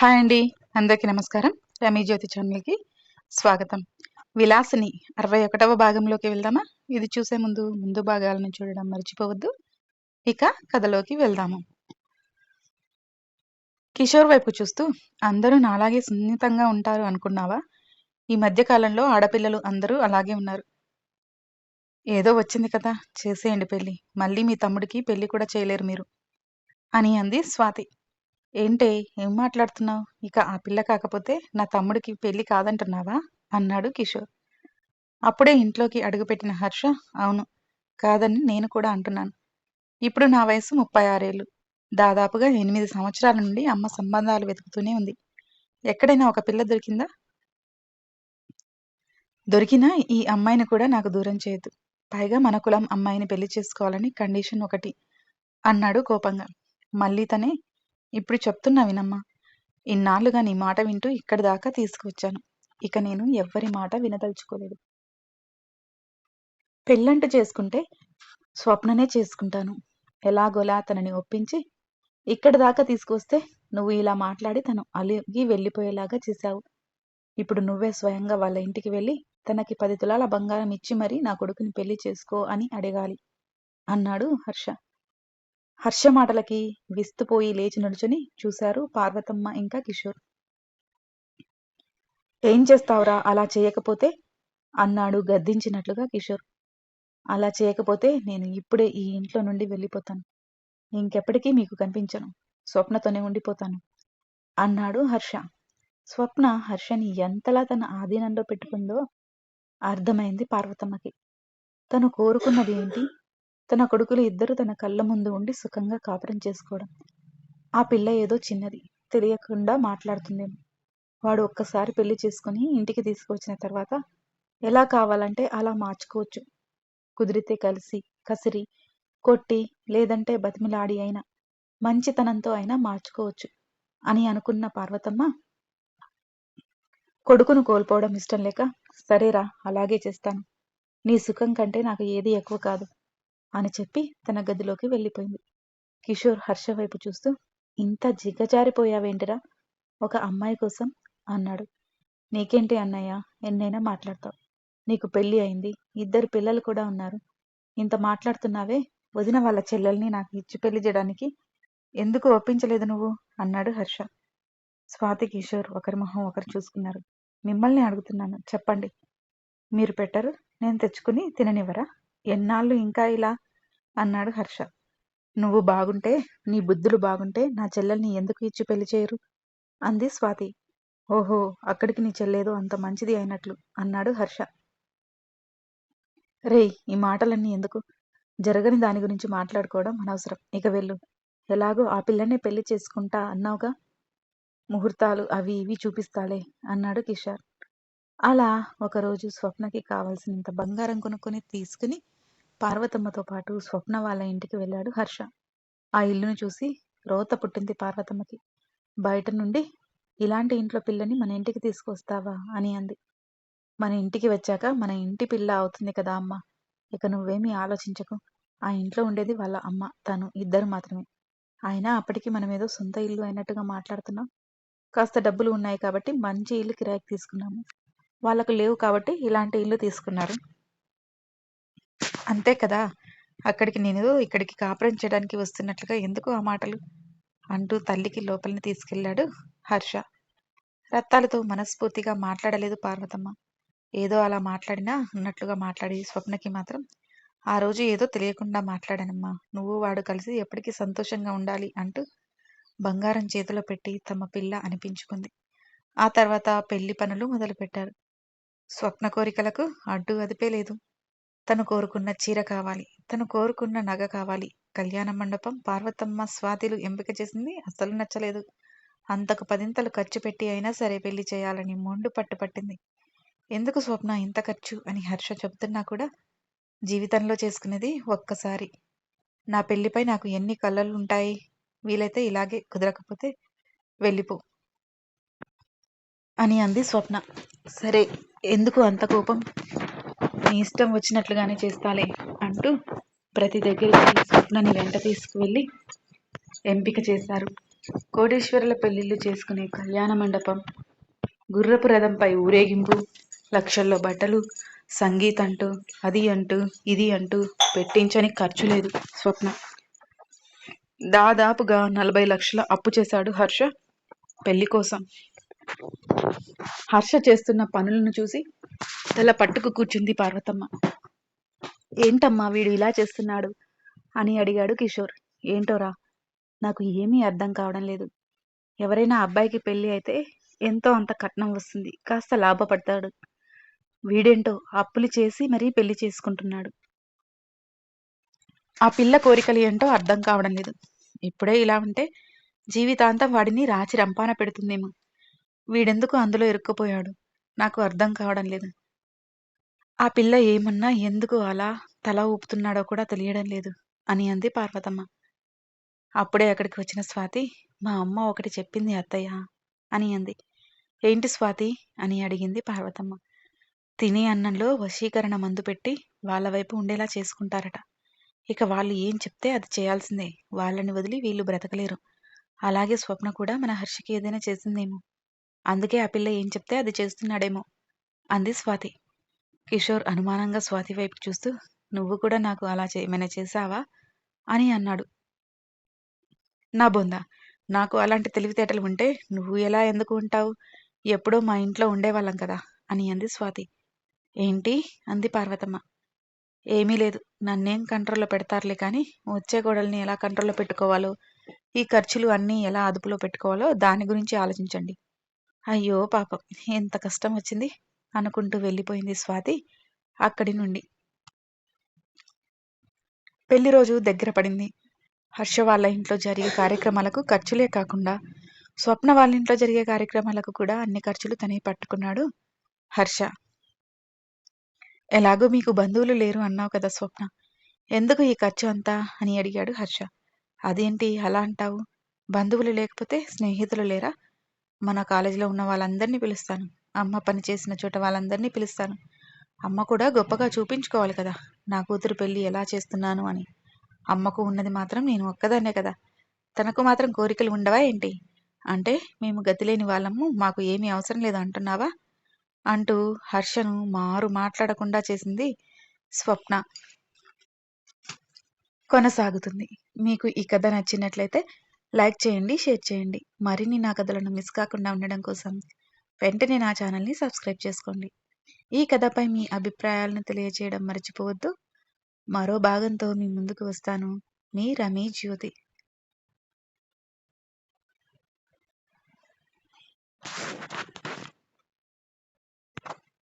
Hi అండి అందరికీ నమస్కారం. రమీ జ్యోతి ఛానల్కి స్వాగతం. విలాసిని అరవై ఒకటవ భాగంలోకి వెళ్దామా? ఇది చూసే ముందు ముందు భాగాలను చూడడం మర్చిపోవద్దు. ఇక కథలోకి వెళ్దాము. కిషోర్ వైపు చూస్తూ అందరూ నాలాగే సున్నితంగా ఉంటారు అనుకున్నావా? ఈ మధ్య కాలంలో ఆడపిల్లలు అందరూ అలాగే ఉన్నారు. ఏదో వచ్చింది కదా చేసేయండి పెళ్ళి. మళ్ళీ మీ తమ్ముడికి పెళ్ళి కూడా చేయలేరు మీరు. అని అంది స్వాతి. ఏంటే? ఏం మాట్లాడుతున్నావు? ఇక ఆ పిల్ల కాకపోతే నా తమ్ముడికి పెళ్ళి కాదంటున్నావా? అన్నాడు కిషోర్. అప్పుడే ఇంట్లోకి అడుగుపెట్టిన హర్ష అవును కాదని నేను కూడా అంటున్నాను. ఇప్పుడు నా వయసు ముప్పై ఆరేళ్ళు దాదాపుగా ఎనిమిది సంవత్సరాల నుండి అమ్మ సంబంధాలు వెతుకుతూనే ఉంది. ఎక్కడైనా ఒక పిల్ల దొరికిందా? దొరికినా ఈ అమ్మాయిని కూడా నాకు దూరం చేయదు పైగా మన కులం అమ్మాయిని పెళ్ళి చేసుకోవాలని కండిషన్ ఒకటి అన్నాడు కోపంగా. మళ్ళీ తనే ఇప్పుడు చెప్తున్నా వినమ్మా. ఇన్నాళ్ళుగా నీ మాట వింటూ ఇక్కడి దాకా తీసుకువచ్చాను. ఇక నేను ఎవ్వరి మాట వినదలుచుకోలేదు. పెళ్ళంటూ చేసుకుంటే స్వప్ననే చేసుకుంటాను. ఎలాగోలా తనని ఒప్పించి ఇక్కడి దాకా తీసుకొస్తే నువ్వు ఇలా మాట్లాడి తను అలిగి వెళ్ళిపోయేలాగా చేశావు. ఇప్పుడు నువ్వే స్వయంగా వాళ్ళ ఇంటికి వెళ్ళి తనకి పది తులాల బంగారం ఇచ్చి మరీ నా కొడుకుని పెళ్ళి చేసుకో అని అడగాలి. అన్నాడు హర్ష. హర్ష మాటలకి విస్తుపోయి లేచి నడుచుని చూశారు పార్వతమ్మ ఇంకా కిషోర్. ఏం చేస్తావురా? అలా చేయకపోతే? అన్నాడు గద్దించినట్లుగా కిషోర్. అలా చేయకపోతే నేను ఇప్పుడే ఈ ఇంట్లో నుండి వెళ్ళిపోతాను. ఇంకెప్పటికీ మీకు కనిపించను. స్వప్నతోనే ఉండిపోతాను అన్నాడు హర్ష. స్వప్న హర్షని ఎంతలా తన ఆధీనంలో పెట్టుకుందో అర్థమైంది పార్వతమ్మకి. తను కోరుకున్నది ఏంటి? తన కొడుకులు ఇద్దరు తన కళ్ళ ముందు ఉండి సుఖంగా కాపురం చేసుకోవడం. ఆ పిల్ల ఏదో చిన్నది తెలియకుండా మాట్లాడుతుందేమో వాడు ఒక్కసారి పెళ్ళి చేసుకుని ఇంటికి తీసుకువచ్చిన తర్వాత ఎలా కావాలంటే అలా మార్చుకోవచ్చు. కుదిరితే కలిసి కసిరి కొట్టి లేదంటే బతిమిలాడి అయినా మంచితనంతో అయినా మార్చుకోవచ్చు అని అనుకున్న పార్వతమ్మ కొడుకును కోల్పోవడం ఇష్టం లేక సరేరా అలాగే చేస్తాను. నీ సుఖం కంటే నాకు ఏది ఎక్కువ కాదు. అని చెప్పి తన గదిలోకి వెళ్ళిపోయింది. కిషోర్ హర్ష వైపు చూస్తూ ఇంత జిగ్గజారిపోయావేంటిరా ఒక అమ్మాయి కోసం? అన్నాడు. నీకేంటి అన్నయ్య? ఎన్నైనా మాట్లాడతావు. నీకు పెళ్ళి అయింది. ఇద్దరు పిల్లలు కూడా ఉన్నారు. ఇంత మాట్లాడుతున్నావే? వదిన వాళ్ళ చెల్లెల్ని నాకు ఇచ్చి పెళ్ళి చేయడానికి ఎందుకు ఒప్పించలేదు నువ్వు? అన్నాడు హర్ష. స్వాతి కిషోర్ ఒకరి మొహం ఒకరు చూసుకున్నారు. మిమ్మల్ని అడుగుతున్నాను. చెప్పండి. మీరు పెట్టరు. నేను తెచ్చుకుని తిననివ్వరా? ఎన్నాళ్ళు ఇంకా ఇలా? అన్నాడు హర్ష. నువ్వు బాగుంటే నీ బుద్ధులు బాగుంటే నా చెల్లెల్ని ఎందుకు ఇచ్చి పెళ్ళి చేయరు? అంది స్వాతి. ఓహో అక్కడికి నీ చెల్లేదో అంత మంచిది అయినట్లు అన్నాడు హర్ష. రేయ్ ఈ మాటలన్నీ ఎందుకు? జరగని దాని గురించి మాట్లాడుకోవడం అనవసరం. ఇక వెళ్ళు. ఎలాగో ఆ పిల్లనే పెళ్ళి చేసుకుంటా అన్నావుగా? ముహూర్తాలు అవి ఇవి చూపిస్తాలే అన్నాడు కిషోర్. అలా ఒకరోజు స్వప్నకి కావలసినంత బంగారం కొనుక్కొని తీసుకుని పార్వతమ్మతో పాటు స్వప్న వాళ్ళ ఇంటికి వెళ్ళాడు హర్ష. ఆ ఇల్లును చూసి రోత పుట్టింది పార్వతమ్మకి. బయట నుండి ఇలాంటి ఇంట్లో పిల్లని మన ఇంటికి తీసుకొస్తావా? అని అంది. మన ఇంటికి వచ్చాక మన ఇంటి పిల్ల అవుతుంది కదా అమ్మ. ఇక నువ్వేమీ ఆలోచించకు. ఆ ఇంట్లో ఉండేది వాళ్ళ అమ్మ తను ఇద్దరు మాత్రమే. అయినా అప్పటికి మనం ఏదో సొంత ఇల్లు అయినట్టుగా మాట్లాడుతున్నాం. కాస్త డబ్బులు ఉన్నాయి కాబట్టి మంచి ఇల్లు కిరాయికి తీసుకున్నాము. వాళ్ళకు లేవు కాబట్టి ఇలాంటి ఇల్లు తీసుకున్నారు. అంతే కదా! అక్కడికి నేను ఇక్కడికి కాపురం చేయడానికి వస్తున్నట్లుగా ఎందుకు ఆ మాటలు? అంటూ తల్లికి లోపలిని తీసుకెళ్ళాడు హర్ష. రత్తాలతో మనస్ఫూర్తిగా మాట్లాడలేదు పార్వతమ్మ. ఏదో అలా మాట్లాడినా అన్నట్లుగా మాట్లాడి స్వప్నకి మాత్రం ఆ రోజు ఏదో తెలియకుండా మాట్లాడానమ్మా. నువ్వు వాడు కలిసి ఎప్పటికీ సంతోషంగా ఉండాలి అంటూ బంగారం చేతిలో పెట్టి తమ పిల్ల అనిపించుకుంది. ఆ తర్వాత పెళ్ళి పనులు మొదలుపెట్టారు. స్వప్న కోరికలకు అడ్డు అదిపే లేదు. తను కోరుకున్న చీర కావాలి. తను కోరుకున్న నగ కావాలి. కళ్యాణ మండపం పార్వతమ్మ స్వాతిలు ఎంపిక చేసింది అస్సలు నచ్చలేదు. అంతకు పదింతలు ఖర్చు పెట్టి అయినా సరే పెళ్ళి చేయాలని మొండు పట్టు పట్టింది. ఎందుకు స్వప్న ఇంత ఖర్చు అని హర్ష చెబుతున్నా కూడా జీవితంలో చేసుకునేది ఒక్కసారి. నా పెళ్ళిపై నాకు ఎన్ని కళ్ళలు ఉంటాయి వీలైతే ఇలాగే కుదరకపోతే వెళ్ళిపో. అని అంది స్వప్న. సరే ఎందుకు అంత కోపం? నీ ఇష్టం వచ్చినట్లుగానే చేస్తాలే అంటూ ప్రతి దగ్గరికి స్వప్నని వెంట తీసుకువెళ్ళి ఎంపిక చేశారు. కోటేశ్వరుల పెళ్ళిళ్ళు చేసుకునే కళ్యాణ మండపం గుర్రపు రథంపై ఊరేగింపు లక్షల్లో బట్టలు సంగీత్ అంటూ అది అంటూ ఇది అంటూ పెట్టించని ఖర్చు లేదు స్వప్న. దాదాపుగా నలభై లక్షల అప్పు చేశాడు హర్ష పెళ్ళి కోసం హర్ష చేస్తున్న పనులను చూసి తల పట్టుకు కూర్చుంది పార్వతమ్మ. ఏంటమ్మా వీడు ఇలా చేస్తున్నాడు? అని అడిగాడు కిషోర్. ఏంటోరా నాకు ఏమీ అర్థం కావడం లేదు. ఎవరైనా అబ్బాయికి పెళ్ళి అయితే ఎంతో అంత కట్నం వస్తుంది. కాస్త లాభపడతాడు. వీడేంటో అప్పులు చేసి మరీ పెళ్ళి చేసుకుంటున్నాడు. ఆ పిల్ల కోరికలు ఏంటో అర్థం కావడం లేదు. ఇప్పుడే ఇలా ఉంటే జీవితాంతం వాడిని రాచి రంపాన పెడుతుందేమో. వీడెందుకు అందులో ఇరుక్కుపోయాడు? నాకు అర్థం కావడం లేదు. ఆ పిల్ల ఏమన్నా ఎందుకు అలా తల ఊపుతున్నాడో కూడా తెలియడం లేదు అని అంది పార్వతమ్మ. అప్పుడే అక్కడికి వచ్చిన స్వాతి మా అమ్మ ఒకటి చెప్పింది అత్తయ్య అని అంది. ఏంటి స్వాతి? అని అడిగింది పార్వతమ్మ. తినే అన్నంలో వశీకరణ మందు పెట్టి వాళ్ళ వైపు ఉండేలా చేసుకుంటారట. ఇక వాళ్ళు ఏం చెప్తే అది చేయాల్సిందే. వాళ్ళని వదిలి వీళ్ళు బ్రతకలేరు. అలాగే స్వప్న కూడా మన హర్షికి ఏదైనా చేసిందేమో. అందుకే ఆ పిల్ల ఏం చెప్తే అది చేస్తున్నాడేమో అంది స్వాతి. కిషోర్ అనుమానంగా స్వాతి వైపు చూస్తూ నువ్వు కూడా నాకు అలా ఏమైనా చేశావా? అని అన్నాడు. నా బొంద నాకు అలాంటి తెలివితేటలు ఉంటే నువ్వు ఎలా ఎందుకు ఉంటావు? ఎప్పుడో మా ఇంట్లో ఉండేవాళ్ళం కదా అని అంది స్వాతి. ఏంటి? అంది పార్వతమ్మ. ఏమీ లేదు నన్నేం కంట్రోల్లో పెడతారులే కానీ వచ్చే గోడల్ని ఎలా కంట్రోల్లో పెట్టుకోవాలో ఈ ఖర్చులు అన్నీ ఎలా అదుపులో పెట్టుకోవాలో దాని గురించి ఆలోచించండి. అయ్యో పాపం ఎంత కష్టం వచ్చింది అనుకుంటూ వెళ్ళిపోయింది స్వాతి అక్కడి నుండి. పెళ్ళి రోజు దగ్గర పడింది. హర్ష వాళ్ళ ఇంట్లో జరిగే కార్యక్రమాలకు ఖర్చులే కాకుండా స్వప్న వాళ్ళ ఇంట్లో జరిగే కార్యక్రమాలకు కూడా అన్ని ఖర్చులు తనే పట్టుకున్నాడు హర్ష. ఎలాగో మీకు బంధువులు లేరు అన్నావు కదా స్వప్న. ఎందుకు ఈ ఖర్చు అంతా అని అడిగాడు హర్ష. అదేంటి అలా అంటావు? బంధువులు లేకపోతే స్నేహితులు లేరా? మన కాలేజీలో ఉన్న వాళ్ళందరినీ పిలుస్తాను. అమ్మ పని చేసిన చోట వాళ్ళందరినీ పిలుస్తాను. అమ్మ కూడా గొప్పగా చూపించుకోవాలి కదా. నా కూతురు పెళ్ళి ఎలా చేస్తున్నాను అని. అమ్మకు ఉన్నది మాత్రం నేను ఒక్కదాన్నే కదా. తనకు మాత్రం కోరికలు ఉండవా ఏంటి? అంటే మేము గతిలేని వాళ్ళము మాకు ఏమీ అవసరం లేదు అంటున్నావా? అంటూ హర్షను మారు మాట్లాడకుండా చేసింది స్వప్న. కొనసాగుతుంది. మీకు ఈ కథ నచ్చినట్లయితే లైక్ చేయండి షేర్ చేయండి. మరిన్ని నా కథలను మిస్ కాకుండా ఉండడం కోసం వెంటనే నా ఛానల్ని సబ్స్క్రైబ్ చేసుకోండి. ఈ కథపై మీ అభిప్రాయాలను తెలియజేయడం మర్చిపోవద్దు. మరో భాగంతో మీ ముందుకు వస్తాను. మీ రమీ జ్యోతి.